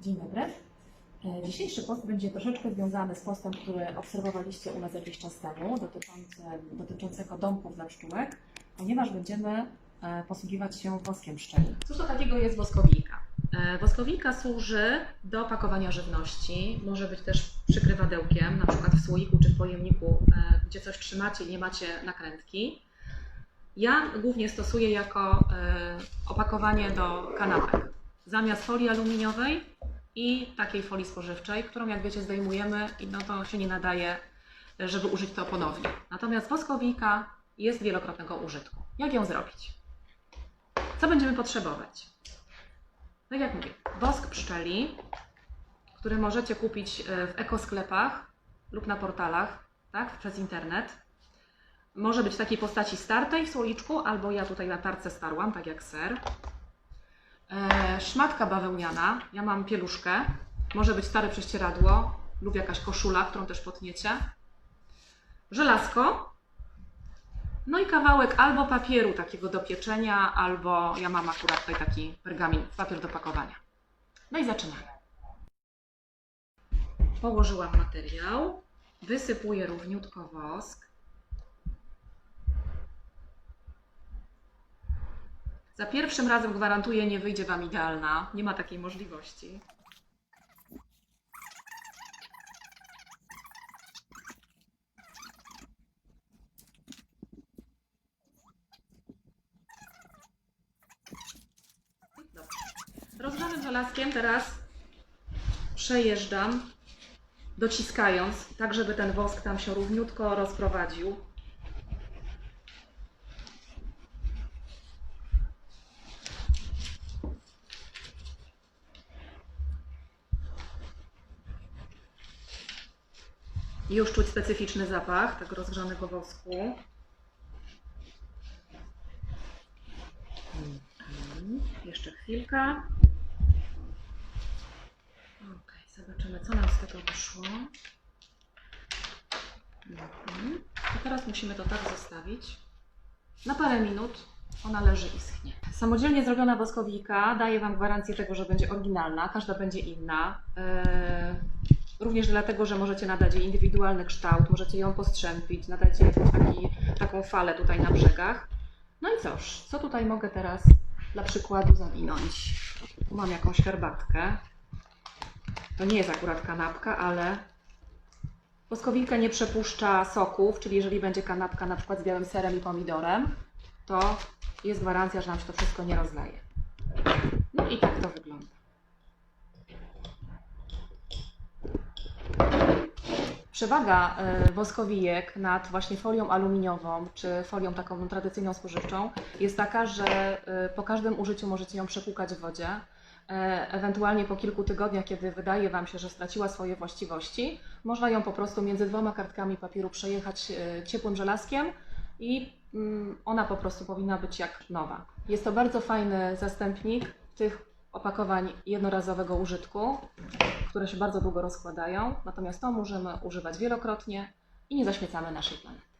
Dzień dobry. E, Dzisiejszy post będzie troszeczkę związany z postem, który obserwowaliście u nas jakiś czas temu, dotyczący, dotyczącego domków dla pszczółek, ponieważ będziemy e, posługiwać się woskiem pszczelim. Cóż to takiego jest woskowika? E, Woskowika służy do pakowania żywności, może być też przykrywadełkiem, na przykład w słoiku czy w pojemniku, gdzie coś trzymacie i nie macie nakrętki. Ja głównie stosuję jako opakowanie do kanapek. Zamiast folii aluminiowej i takiej folii spożywczej, którą jak wiecie zdejmujemy i no to się nie nadaje, żeby użyć to ponownie. Natomiast woskowika jest wielokrotnego użytku. Jak ją zrobić? Co będziemy potrzebować? Tak jak mówię, wosk pszczeli, który możecie kupić e, w ekosklepach lub na portalach, tak, przez internet. Może być w takiej postaci startej w słoiczku, albo ja tutaj na tarce starłam, tak jak ser. E, szmatka bawełniana, ja mam pieluszkę, może być stare prześcieradło lub jakaś koszula, którą też potniecie. Żelazko, no i kawałek albo papieru takiego do pieczenia, albo ja mam akurat tutaj taki pergamin, papier do pakowania. No i zaczynamy. Położyłam materiał, wysypuję równiutko wosk. Za pierwszym razem gwarantuję, nie wyjdzie Wam idealna. Nie ma takiej możliwości. Rozgrzanym żelazkiem teraz przejeżdżam, dociskając, tak żeby ten wosk tam się równiutko rozprowadził. Już czuć specyficzny zapach tego rozgrzanego wosku. Mhm. Jeszcze chwilkę. Ok, zobaczymy, co nam z tego wyszło. Mhm. Teraz musimy to tak zostawić na parę minut. Ona leży i schnie. Samodzielnie zrobiona woskowika daje Wam gwarancję tego, że będzie oryginalna. Każda będzie inna. Yy, Również dlatego, że możecie nadać jej indywidualny kształt, możecie ją postrzępić, nadać jej taki, taką falę tutaj na brzegach. No i cóż, co tutaj mogę teraz dla przykładu zawinąć? Tu mam jakąś herbatkę. To nie jest akurat kanapka, ale woskowinka nie przepuszcza soków, czyli jeżeli będzie kanapka na przykład z białym serem i pomidorem, to jest gwarancja, że nam się to wszystko nie rozleje. No i tak to wygląda. Przewaga e, woskowijek nad właśnie folią aluminiową czy folią taką tradycyjną spożywczą jest taka, że e, po każdym użyciu możecie ją przepłukać w wodzie. E, Ewentualnie po kilku tygodniach, kiedy wydaje Wam się, że straciła swoje właściwości, można ją po prostu między dwoma kartkami papieru przejechać ciepłym żelazkiem i mm, ona po prostu powinna być jak nowa. Jest to bardzo fajny zastępnik tych opakowań jednorazowego użytku, które się bardzo długo rozkładają, natomiast to możemy używać wielokrotnie i nie zaśmiecamy naszej planety.